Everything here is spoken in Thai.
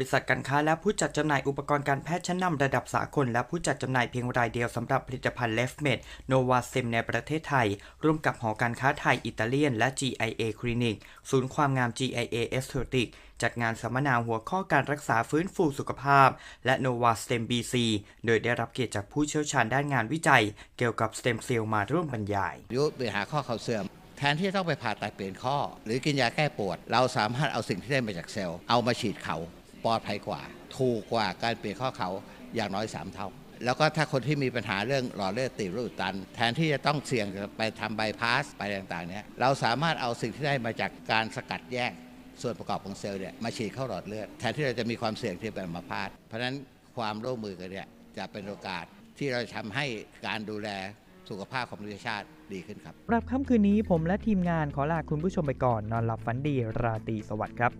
ริษัทการค้าและผู้จัดจำหน่ายอุปกรณ์การแพทย์ชั้นนำระดับสากลและผู้จัดจำหน่ายเพียงรายเดียวสำหรับผลิตภัณฑ์เลฟเมดโนวาเซมในประเทศไทย ร่วมกับหอการค้าไทยอิตาเลียน และ GIA คลินิก ศูนย์ความงาม GIA Aesthetic จัดงานสัมมนาหัวข้อการรักษาฟื้นฟูสุขภาพ และ Nova Stem BC โดยได้รับเกียรติจากผู้เชี่ยวชาญด้านงานวิจัย เกี่ยวกับสเต็มเซลล์มาร่วมบรรยายยุปัญหาข้อเข่าเสื่อมแทนที่จะต้องไปผ่าตัดเปลี่ยนข้อ หรือกินยาแก้ปวด เราสามารถเอาสิ่งที่ได้มาจากเซลล์เอามาฉีดเขา ปลอดภัยกว่า ถูกกว่าการเปลี่ยนข้อเขาอย่างน้อย 3 เท่า แล้วก็ถ้าคนที่มีปัญหาเรื่องหลอดเลือดตีบหรืออุดตัน แทนที่จะต้องเสี่ยงไปทำไบพาสไปต่างๆเนี่ยเราสามารถเอาสิ่งที่ได้มาจากการสกัดแยกส่วนประกอบของเซลล์เนี่ยมาฉีดเข้าหลอดเลือดแทนที่เราจะมีความเสี่ยงที่เป็นอัมพาตเพราะฉะนั้นความร่วมมือกันเนี่ยจะเป็นโอกาสที่เราจะทำให้การดูแลสุขภาพของประเทศชาติดีขึ้นครับสำหรับค่ำคืนนี้ผมและทีมงานขอลาคุณผู้ชมไปก่อน นอนหลับฝันดีราตรีสวัสดิ์ครับ